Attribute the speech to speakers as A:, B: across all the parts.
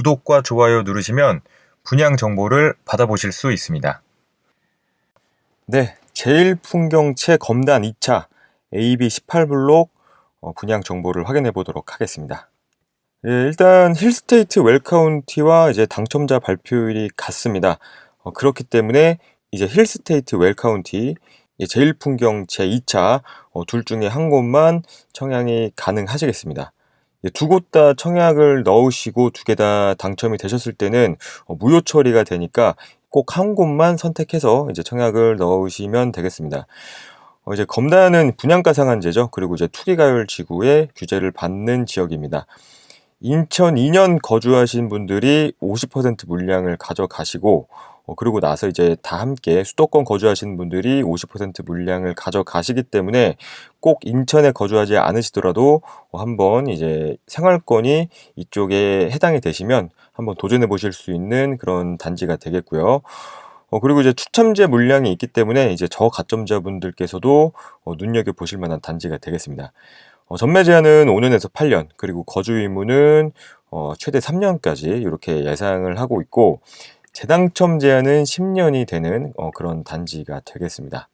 A: 구독과 좋아요 누르시면 분양 정보를 받아보실 수 있습니다.
B: 네, 제일 풍경채 검단 2차 AB 18블록 어, 분양 정보를 확인해 보도록 하겠습니다. 예, 일단 힐스테이트 웰카운티와 이제 당첨자 발표일이 같습니다. 어, 그렇기 때문에 이제 힐스테이트 웰카운티 예, 제일 풍경채 2차 어, 둘 중에 한 곳만 청약이 가능하시겠습니다. 예, 두곳 다 청약을 넣으시고 두 개 다 당첨이 되셨을 때는 어, 무효 처리가 되니까 꼭 한 곳만 선택해서 이제 청약을 넣으시면 되겠습니다. 어, 이제 검단은 분양가 상한제죠. 그리고 이제 투기가율 지구의 규제를 받는 지역입니다. 인천 2년 거주하신 분들이 50% 물량을 가져가시고 어, 그리고 나서 이제 다 함께 수도권 거주하시는 분들이 50% 물량을 가져가시기 때문에 꼭 인천에 거주하지 않으시더라도 어, 한번 이제 생활권이 이쪽에 해당이 되시면 한번 도전해 보실 수 있는 그런 단지가 되겠고요. 어, 그리고 이제 추첨제 물량이 있기 때문에 이제 저가점자분들께서도 어, 눈여겨 보실 만한 단지가 되겠습니다. 어, 전매 제한은 5년에서 8년, 그리고 거주 의무는 어, 최대 3년까지 이렇게 예상을 하고 있고, 재당첨 제한은 10년이 되는 어, 그런 단지가 되겠습니다.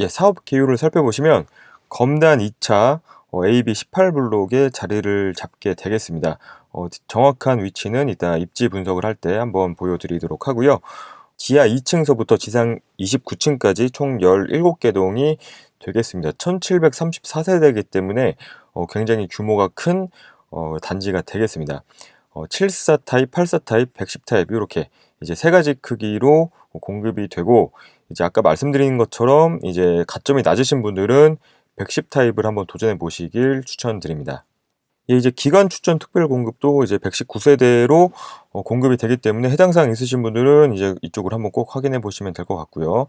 B: 예, 사업 기율을 살펴보시면 검단 2차 어, AB 18블록에 자리를 잡게 되겠습니다. 어, 정확한 위치는 이따 입지 분석을 할 때 한번 보여드리도록 하고요. 지하 2층서부터 지상 29층까지 총 17개 동이 되겠습니다. 1734세대이기 때문에 어, 굉장히 규모가 큰 어, 단지가 되겠습니다. 어, 74 타입, 84 타입, 110 타입 이렇게 이제 세 가지 크기로 공급이 되고 이제 아까 말씀드린 것처럼 이제 가점이 낮으신 분들은 110 타입을 한번 도전해 보시길 추천드립니다. 예, 이제 기간 추천 특별 공급도 이제 119세대로 어, 공급이 되기 때문에 해당 사항 있으신 분들은 이제 이쪽을 한번 꼭 확인해 보시면 될 것 같고요.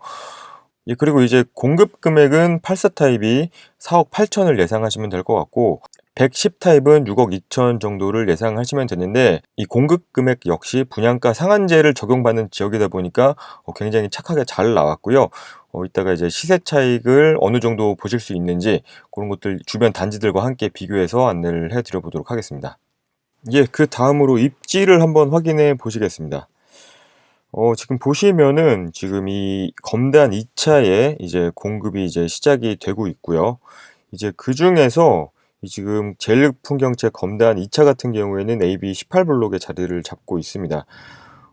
B: 예, 그리고 이제 공급 금액은 84 타입이 4억 8천을 예상하시면 될 것 같고 110 타입은 6억 2천 정도를 예상하시면 되는데 이 공급 금액 역시 분양가 상한제를 적용받는 지역이다 보니까 어, 굉장히 착하게 잘 나왔고요. 어, 이따가 이제 시세 차익을 어느 정도 보실 수 있는지 그런 것들 주변 단지들과 함께 비교해서 안내를 해드려 보도록 하겠습니다. 예, 그 다음으로 입지를 한번 확인해 보시겠습니다. 어, 지금 보시면은 지금 이 검단 2차에 이제 공급이 이제 시작이 되고 있고요. 이제 그 중에서 지금 제일풍경채 검단 2차 같은 경우에는 AB 18블록에 자리를 잡고 있습니다.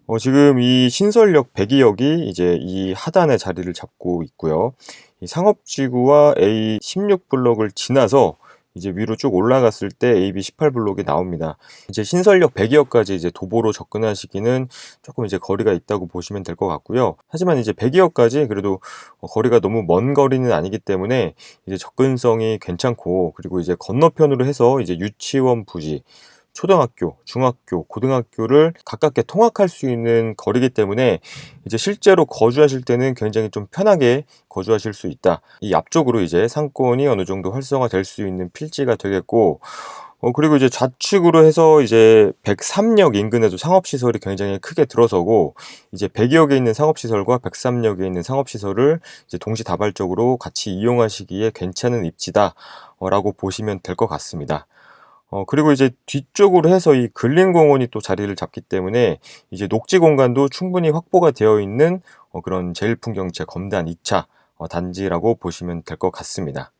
B: 어, 지금 이 신설역 102역이 이제 이 하단에 자리를 잡고 있고요. 이 상업지구와 A16 블록을 지나서 이제 위로 쭉 올라갔을 때 AB18 블록이 나옵니다. 이제 신설역 100여까지 이제 도보로 접근하시기는 조금 이제 거리가 있다고 보시면 될 것 같고요. 하지만 이제 100여까지 그래도 거리가 너무 먼 거리는 아니기 때문에 이제 접근성이 괜찮고 그리고 이제 건너편으로 해서 이제 유치원 부지 초등학교, 중학교, 고등학교를 가깝게 통학할 수 있는 거리기 때문에 이제 실제로 거주하실 때는 굉장히 좀 편하게 거주하실 수 있다. 이 앞쪽으로 이제 상권이 어느 정도 활성화될 수 있는 필지가 되겠고 어, 그리고 이제 좌측으로 해서 이제 103역 인근에도 상업시설이 굉장히 크게 들어서고, 이제 100역에 있는 상업시설과 103역에 있는 상업시설을 이제 동시다발적으로 같이 이용하시기에 괜찮은 입지다, 라고 보시면 될 것 같습니다. 어, 그리고 이제 뒤쪽으로 해서 이 근린 공원이 또 자리를 잡기 때문에 이제 녹지 공간도 충분히 확보가 되어 있는 어, 그런 제일풍경채 검단 2차 어, 단지라고 보시면 될 것 같습니다.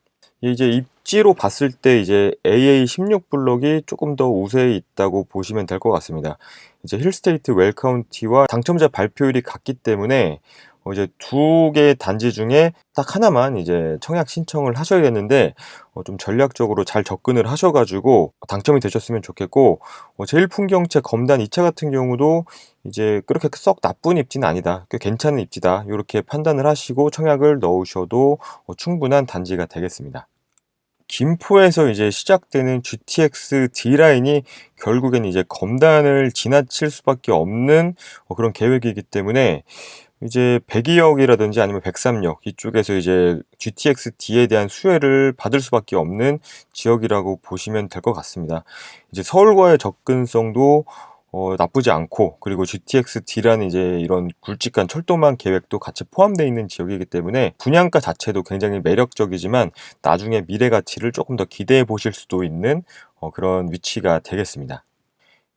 B: 이제 입지로 봤을 때 이제 AA16 블록이 조금 더 우세에 있다고 보시면 될 것 같습니다. 이제 힐스테이트 웰카운티와 당첨자 발표율이 같기 때문에 어, 이제 두 개의 단지 중에 딱 하나만 이제 청약 신청을 하셔야겠는데 어, 좀 전략적으로 잘 접근을 하셔가지고 당첨이 되셨으면 좋겠고 어, 제일 풍경채 검단 2차 같은 경우도 이제 그렇게 썩 나쁜 입지는 아니다 꽤 괜찮은 입지다 이렇게 판단을 하시고 청약을 넣으셔도 어, 충분한 단지가 되겠습니다. 김포에서 이제 시작되는 GTX D라인이 결국엔 이제 검단을 지나칠 수밖에 없는 어, 그런 계획이기 때문에 이제 102역이라든지 아니면 103역 이쪽에서 이제 GTX D에 대한 수혜를 받을 수밖에 없는 지역이라고 보시면 될 것 같습니다. 이제 서울과의 접근성도 어, 나쁘지 않고 그리고 GTX D라는 이제 이런 굵직한 철도망 계획도 같이 포함되어 있는 지역이기 때문에 분양가 자체도 굉장히 매력적이지만 나중에 미래 가치를 조금 더 기대해 보실 수도 있는 어, 그런 위치가 되겠습니다.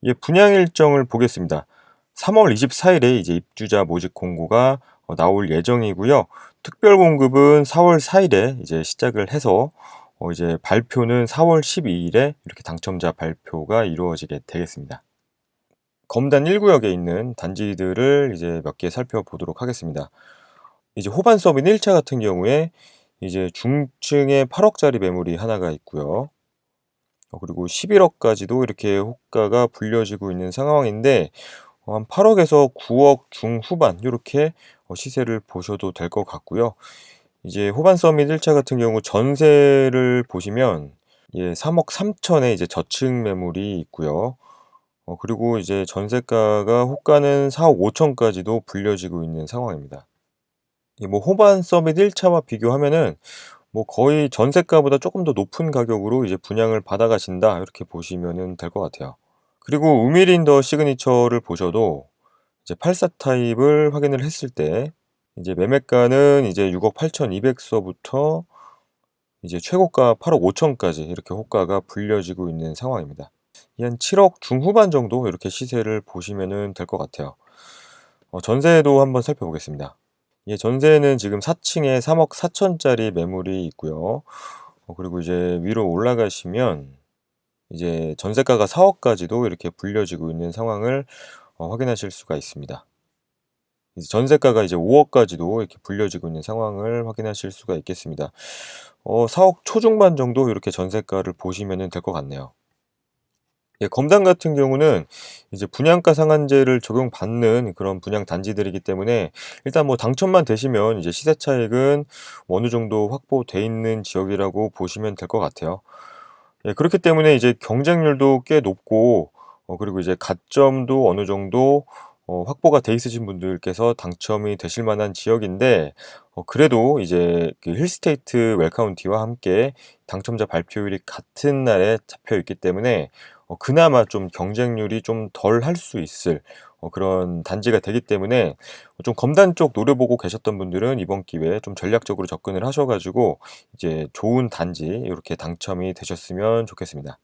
B: 예, 분양 일정을 보겠습니다. 3월 24일에 이제 입주자 모집 공고가 어, 나올 예정이고요. 특별 공급은 4월 4일에 이제 시작을 해서 어, 이제 발표는 4월 12일에 이렇게 당첨자 발표가 이루어지게 되겠습니다. 검단 1구역에 있는 단지들을 이제 몇 개 살펴보도록 하겠습니다. 이제 호반 서빈 1차 같은 경우에 이제 중층에 8억짜리 매물이 하나가 있고요. 어, 그리고 11억까지도 이렇게 호가가 불려지고 있는 상황인데 어, 한 8억에서 9억 중후반 이렇게 어, 시세를 보셔도 될 것 같고요. 이제 호반 서밋 1차 같은 경우 전세를 보시면 예, 3억 3천에 이제 저층 매물이 있고요. 어, 그리고 이제 전세가가 호가는 4억 5천까지도 불려지고 있는 상황입니다. 이뭐 호반 서밋 1차와 비교하면은 뭐 거의 전세가보다 조금 더 높은 가격으로 이제 분양을 받아가신다 이렇게 보시면은 될것 같아요. 그리고 우미린 더 시그니처를 보셔도 이제 84 타입을 확인을 했을 때 이제 매매가는 이제 6억 8,200서부터 이제 최고가 8억 5천까지 이렇게 호가가 불려지고 있는 상황입니다. 이한 7억 중후반 정도 이렇게 시세를 보시면은 될것 같아요. 어, 전세도 한번 살펴보겠습니다. 예, 전세는 지금 4층에 3억 4천짜리 매물이 있고요. 어, 그리고 이제 위로 올라가시면 이제 전세가가 4억까지도 이렇게 불려지고 있는 상황을 어, 확인하실 수가 있습니다. 이제 전세가가 이제 5억까지도 이렇게 불려지고 있는 상황을 확인하실 수가 있겠습니다. 어, 4억 초중반 정도 이렇게 전세가를 보시면 될 것 같네요. 예, 검단 같은 경우는 이제 분양가 상한제를 적용받는 그런 분양 단지들이기 때문에 일단 뭐 당첨만 되시면 이제 시세 차익은 어느 정도 확보돼 있는 지역이라고 보시면 될 것 같아요. 예, 그렇기 때문에 이제 경쟁률도 꽤 높고 어, 그리고 이제 가점도 어느 정도 어, 확보가 돼 있으신 분들께서 당첨이 되실 만한 지역인데 어, 그래도 이제 그 힐스테이트 웰카운티와 함께 당첨자 발표율이 같은 날에 잡혀 있기 때문에 어, 그나마 좀 경쟁률이 좀 덜 할 수 있을 어, 그런 단지가 되기 때문에 좀 검단 쪽 노려보고 계셨던 분들은 이번 기회에 좀 전략적으로 접근을 하셔가지고 이제 좋은 단지 이렇게 당첨이 되셨으면 좋겠습니다.